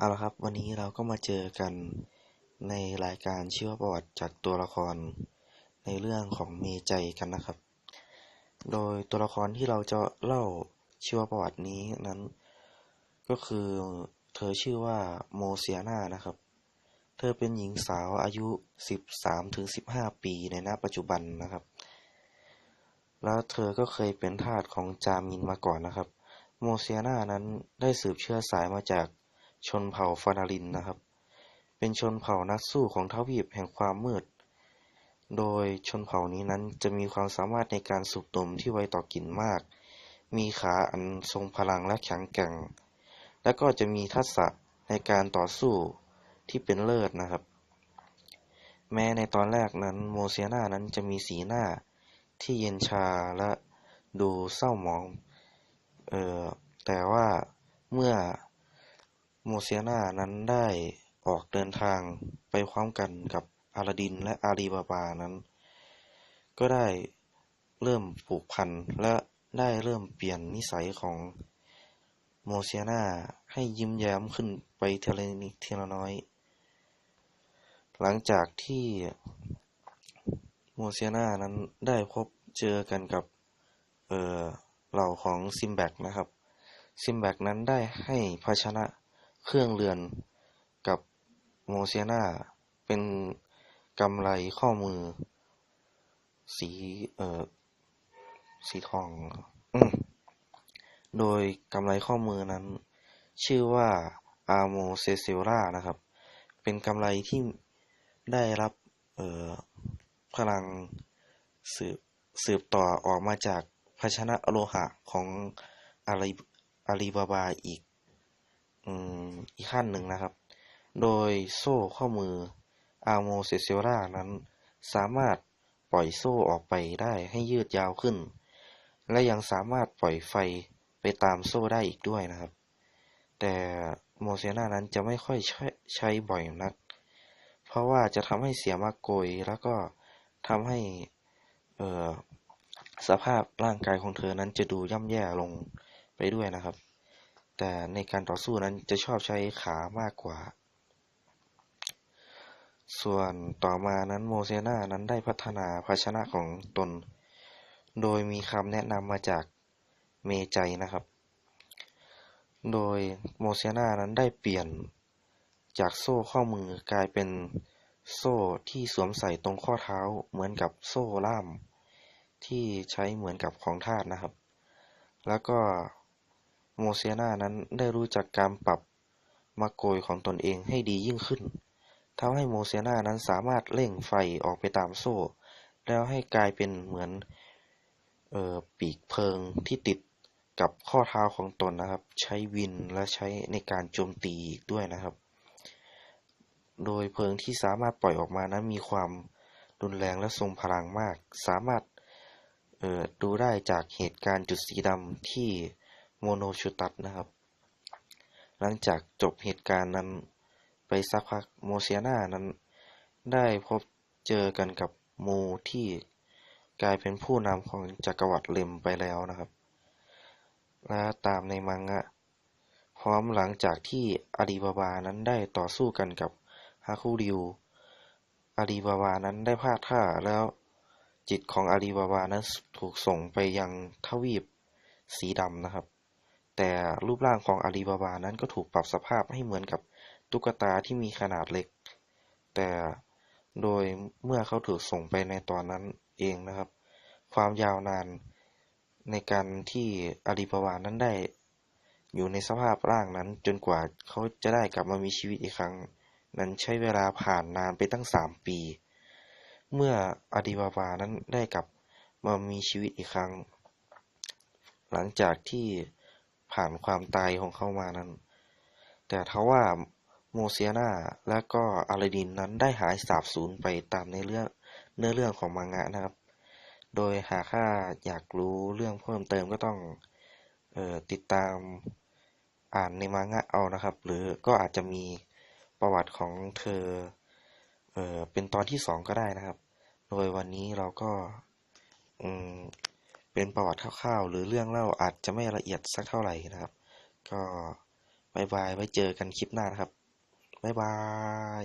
เอาละครับ วันนี้เราก็มาเจอกันในรายการชีวประวัติจากตัวละครในเรื่องของเมจัยกันนะครับ โดยตัวละครที่เราจะเล่าชีวประวัตินี้นั้น ก็คือเธอชื่อว่าโมเซียนานะครับ เธอเป็นหญิงสาวอายุ 13-15 ปีในณปัจจุบันนะครับ แล้วเธอก็เคยเป็นทาสของจามินมาก่อนนะครับ โมเซียนานั้นได้สืบเชื้อสายมาจาก ชนเผ่าฟานารินนะครับ เป็นชนเผ่านักสู้ของทวีปแห่งความมืด โดยชนเผ่านี้นั้นจะมีความสามารถในการสูบดมที่ไวต่อกลิ่นมาก มีขาอันทรงพลังและแข็งแกร่ง และก็จะมีทักษะในการต่อสู้ที่เป็นเลิศนะครับ แม้ในตอนแรกนั้นโมเซียนานั้นจะมีสีหน้าที่เย็นชาและดูเศร้าหมอง เออแต่ว่าเมื่อ โมเซียนานั้นได้ออกเดินทางไปพร้อมกันกับอาลาดินและอาลีบาบานั้น ก็ได้เริ่มผูกพันและได้เริ่มเปลี่ยนนิสัยของโมเซียนาให้ยิ้มแย้มขึ้นไปเทเลนิเทละน้อย หลังจากที่โมเซียนานั้นได้พบเจอกันกับเออเหล่าของซิมแบกนะครับ ซิมแบกนั้นได้ให้ภาชนะ เครื่องเรือนกับโมเซียนาเป็นกำไรข้อมือ สีเอ่อสีทองอโดยกำไรข้อมือนั้น ชื่อว่าอาโมเซเซล่านะครับ เป็นกำไรที่ได้รับเอ่อพลังสืบสืบต่อออกมาจากภาชนะโลหะของอาลีอาลีบาบาอีก อีกขั้นหนึ่งนะครับ โดยโซ่ข้อมืออาโมเซเซล่านั้น สามารถปล่อยโซ่ออกไปได้ให้ยืดยาวขึ้น และยังสามารถปล่อยไฟไปตามโซ่ได้อีกด้วยนะครับ แต่โมเซนานั้นจะไม่ค่อยใช้ใชบ่อยนัก เพราะว่าจะทำให้เสียมากโกยแล้วก็ทำให้สภาพร่างกายของเธอนั้นจะดูย่ำแย่ลงไปด้วยนะครับ แต่ในการต่อสู้นั้นจะชอบใช้ขามากกว่า ส่วนต่อมานั้นโมเซนานั้นได้พัฒนาภาชนะของตน โดยมีคำแนะนำมาจากเมจัยนะครับ โดยโมเซนานั้นได้เปลี่ยนจากโซ่ข้อมือกลายเป็นโซ่ที่สวมใส่ตรงข้อเท้าเหมือนกับโซ่ล่าม ที่ใช้เหมือนกับของทาสนะครับ แล้วก็ โมเซนานั้นได้รู้จักการปรับมาโกยของตนเองให้ดียิ่งขึ้นทำให้โมเซนานั้นสามารถเร่งไฟออกไปตามโซ่ แล้วให้กลายเป็นเหมือนออปีกเพลิงที่ติดกับข้อเท้าของตนนะครับ ใช้วินและใช้ในการโจมตีอีกด้วยนะครับ โดยเพลิงที่สามารถปล่อยออกมานั้นมีความรุนแรงและทรงพลังมาก สามารถออดูได้จากเหตุการณ์จุดสีดำที่ โมโนชูตัสนะครับ หลังจากจบเหตุการณ์นั้นไปสักพักโมเซียนานั้น ได้พบเจอกันกับโมที่กลายเป็นผู้นำของจักรวรรดิเลมไปแล้วนะครับและตามในมังงะ พร้อมหลังจากที่อาลีบาบานั้นได้ต่อสู้กันกับฮาคุริวอาลีบาบานั้นได้พลาดท่าแล้วจิตของอาลีบาบานั้นถูกส่งไปยังทวีปสีดำนะครับ แต่รูปร่างของอาลีบาบานั้นก็ถูกปรับสภาพให้เหมือนกับตุ๊กตาที่มีขนาดเล็ก แต่โดยเมื่อเขาถูกส่งไปในตอนนั้นเองนะครับ ความยาวนานในการที่อาลีบาบานั้นได้ อยู่ในสภาพร่างนั้น จนกว่าเขาจะได้กลับมามีชีวิตอีกครั้ง นั้นใช้เวลาผ่านนานไปตั้งสามปี เมื่ออาลีบาบานั้นได้กลับมามีชีวิตอีกครั้ง หลังจากที่ ผ่านความตายของเขามานั้น แต่ทว่าโมเซียนาและก็อาลาดินนั้นได้หายสาบสูญไปตามในเรื่องเนื้อเรื่องของมังงะนะครับ โดยหากข้าอยากรู้เรื่องเพิ่มเติมก็ต้องออติดตามอ่านในมังงะเอานะครับ หรือก็อาจจะมีประวัติของเธอเออเป็นตอนที่สองก็ได้นะครับ โดยวันนี้เราก็อืม เป็นประวัติคร่าวๆ หรือเรื่องเล่าอาจจะไม่ละเอียดสักเท่าไหร่นะครับ ก็บายบายไว้เจอกันคลิปหน้านะครับบายบาย